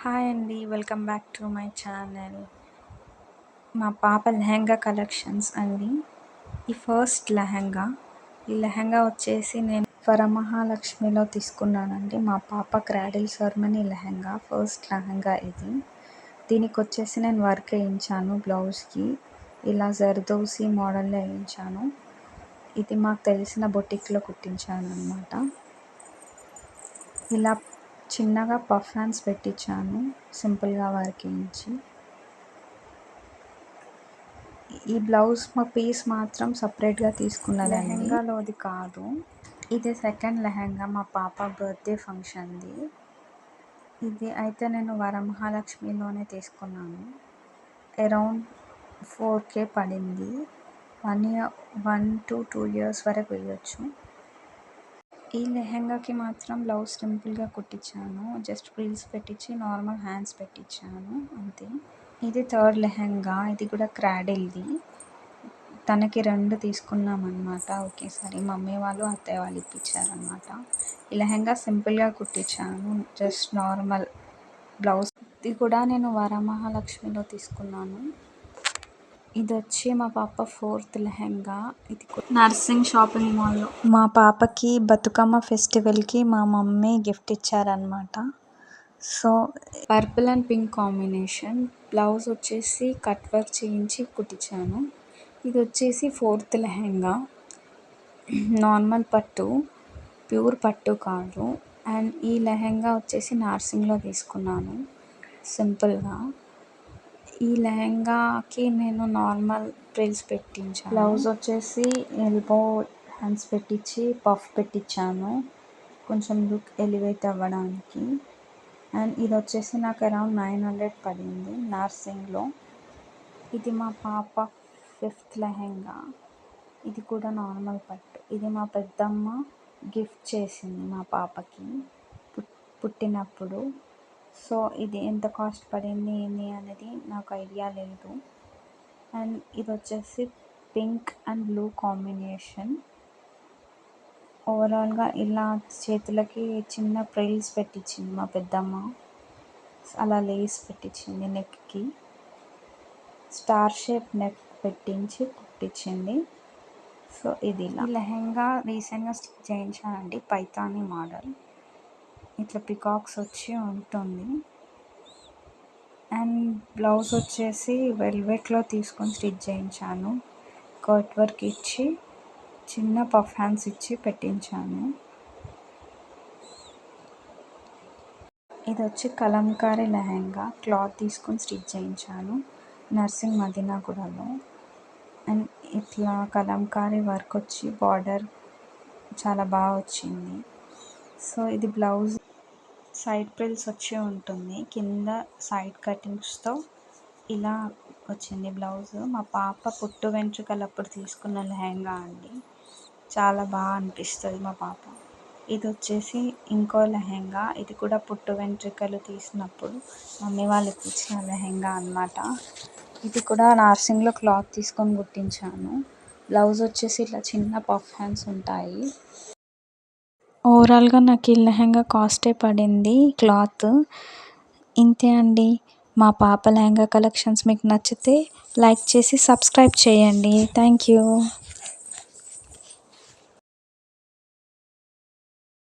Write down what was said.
Hi అండి welcome back to my channel. మా పాప లెహంగా కలెక్షన్స్ అండి. ఈ ఫస్ట్ లెహంగా. ఈ లెహంగా వచ్చేసి నేను వరమహాలక్ష్మిలో తీసుకున్నానండి. మా పాప cradle ceremony lehenga first lehenga ఇది. దీనికి వచ్చేసి నేను వర్క్ వేయించాను బ్లౌజ్కి. ఇలా జర్దోసి మోడల్లో వేయించాను. ఇది మాకు తెలిసిన బొటిక్లో కుట్టించాను అనమాట ఇలా చిన్నగా పఫ్ హ్యాండ్స్ పెట్టించాను సింపుల్గా వర్కించి ఈ బ్లౌజ్ మా పీస్ మాత్రం సపరేట్గా తీసుకున్న లెహంగాలోది కాదు. ఇది సెకండ్ లెహంగా మా పాప బర్త్డే ఫంక్షన్ది. ఇది అయితే నేను వరమహాలక్ష్మిలోనే తీసుకున్నాను. అరౌండ్ ఫోర్ కే పడింది. One year one to two years వరకు వేయచ్చు. ఈ లెహెంగాకి మాత్రం బ్లౌజ్ సింపుల్గా కుట్టించాను. జస్ట్ ఫ్రిల్స్ పెట్టించి నార్మల్ హ్యాండ్స్ పెట్టించాను. అంతే. ఇది థర్డ్ లెహెంగా. ఇది కూడా క్రాడిల్ది. తనకి రెండు తీసుకున్నాం అనమాట ఒకేసారి మమ్మీ వాళ్ళు అత్తయ్య వాళ్ళు ఇప్పించారనమాట ఈ లెహెంగా సింపుల్గా కుట్టించాను. Just normal blouse. ఇది కూడా నేను వరమహాలక్ష్మిలో తీసుకున్నాను. ఇది వచ్చి మా పాప ఫోర్త్ లెహంగా. ఇది నర్సింగ్ షాపింగ్ మాల్. మా పాపకి బతుకమ్మ ఫెస్టివల్కి మా మమ్మీ గిఫ్ట్ ఇచ్చారనమాట so purple and pink combination. Blouse వచ్చేసి కట్ వర్క్ చేయించి కుట్టించాను. ఇది వచ్చేసి ఫోర్త్ లెహంగా. నార్మల్ పట్టు ప్యూర్ పట్టు కాదు. అండ్ ఈ లెహంగా వచ్చేసి నార్సింగ్లో తీసుకున్నాను. సింపుల్గా. ఈ లెహంగాకి నేను నార్మల్ ఫ్రిల్స్ పెట్టించాను. బ్లౌజ్ వచ్చేసి ఎల్బో హ్యాండ్స్ పెట్టించి పఫ్ పెట్టించాను కొంచెం లుక్ ఎలివేట్ అవ్వడానికి. అండ్ ఇది వచ్చేసి నాకు అరౌండ్ నైన్ హండ్రెడ్ పడింది నర్సింగ్లో. ఇది మా పాప ఫిఫ్త్ లెహంగా. ఇది కూడా నార్మల్ పట్టు. ఇది మా పెద్దమ్మ గిఫ్ట్ చేసింది మా పాపకి. పుట్టినప్పుడు. సో ఇది ఎంత కాస్ట్ పడింది ఏంది అనేది నాకు ఐడియా లేదు. అండ్ ఇది వచ్చేసి పింక్ అండ్ బ్లూ కాంబినేషన్. ఓవరాల్గా ఇలా చేతులకి చిన్న ప్రైల్స్ పెట్టించింది మా పెద్దమ్మ. అలా లేస్ పెట్టించింది నెక్కి. స్టార్ షేప్ నెక్ పెట్టించి కుట్టించింది. సో ఇది లెహెంగా రీసెంట్గా స్టిచ్ చేయించానండి పైతాని మోడల్. ఇట్లా పికాక్స్ వచ్చి ఉంటుంది. అండ్ బ్లౌజ్ వచ్చేసి వెల్వెట్లో తీసుకొని స్టిచ్ చేయించాను. కట్ వర్క్ ఇచ్చి చిన్న పఫ్ హ్యాండ్స్ ఇచ్చి పెట్టించాను. ఇది వచ్చి కలంకారీ లెహంగా క్లాత్ తీసుకొని స్టిచ్ చేయించాను. నర్సింగ్ మదీనాగూడలో అండ్ ఇట్లా కలంకారీ వర్క్ వచ్చి బార్డర్ చాలా బాగా వచ్చింది. సో ఇది బ్లౌజ్ సైడ్ ప్రిల్స్ వచ్చి ఉంటుంది. కింద సైడ్ కటింగ్స్తో ఇలా వచ్చింది బ్లౌజ్. మా పాప పుట్టు వెంట్రుకలు అప్పుడు తీసుకున్న లెహంగా అండి. చాలా బాగా అనిపిస్తుంది మా పాప. ఇది వచ్చేసి ఇంకో లెహంగా. ఇది కూడా పుట్టు వెంట్రుకలు తీసినప్పుడు మమ్మీ వాళ్ళకి ఇచ్చిన లెహంగా అనమాట ఇది కూడా నార్సింగ్లో క్లాత్ తీసుకొని కుట్టించాను. బ్లౌజ్ వచ్చేసి ఇట్లా చిన్న పఫ్ హ్యాండ్స్ ఉంటాయి. ఓవరాల్గా నాకు ఈ లెహంగా కాస్టే పడింది. క్లాత్. ఇంతే అండి. మా పాప లెహంగా కలెక్షన్స్ మీకు నచ్చితే లైక్ చేసి సబ్స్క్రైబ్ చేయండి. Thank you.